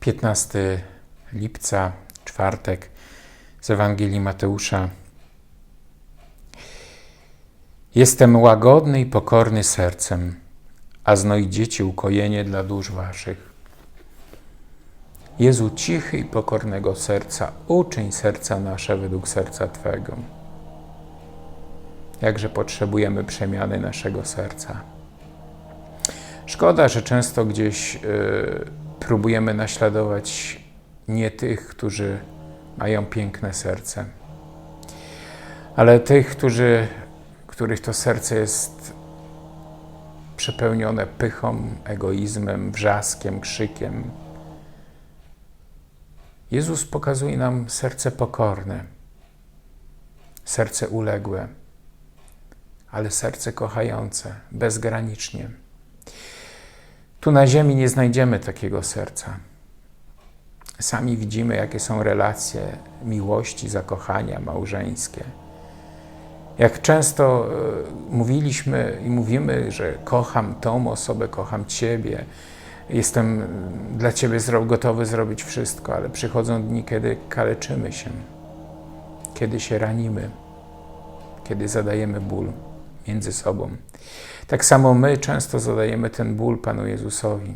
15 lipca, czwartek z Ewangelii Mateusza. Jestem łagodny i pokorny sercem, a znajdziecie ukojenie dla dusz waszych. Jezu, cichy i pokornego serca, uczyń serca nasze według serca Twego. Jakże potrzebujemy przemiany naszego serca. Szkoda, że często gdzieś y, próbujemy naśladować nie tych, którzy mają piękne serce, ale tych, którzy, których to serce jest przepełnione pychą, egoizmem, wrzaskiem, krzykiem. Jezus pokazuje nam serce pokorne, serce uległe, ale serce kochające bezgranicznie. Tu na ziemi nie znajdziemy takiego serca. Sami widzimy, jakie są relacje miłości, zakochania małżeńskie. Jak często e, mówiliśmy i mówimy, że kocham tą osobę, kocham Ciebie, jestem dla Ciebie gotowy zrobić wszystko, ale przychodzą dni, kiedy kaleczymy się, kiedy się ranimy, kiedy zadajemy ból między sobą. Tak samo my często zadajemy ten ból Panu Jezusowi.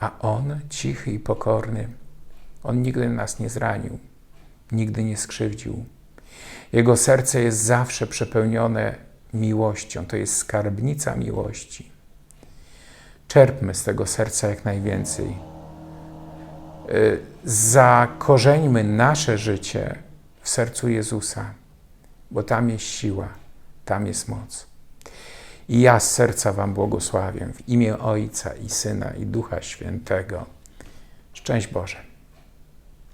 A On, cichy i pokorny, On nigdy nas nie zranił, nigdy nie skrzywdził. Jego serce jest zawsze przepełnione miłością, to jest skarbnica miłości. Czerpmy z tego serca jak najwięcej. Y, zakorzeńmy nasze życie w sercu Jezusa, bo tam jest siła, tam jest moc. I ja z serca Wam błogosławię w imię Ojca i Syna i Ducha Świętego. Szczęść Boże.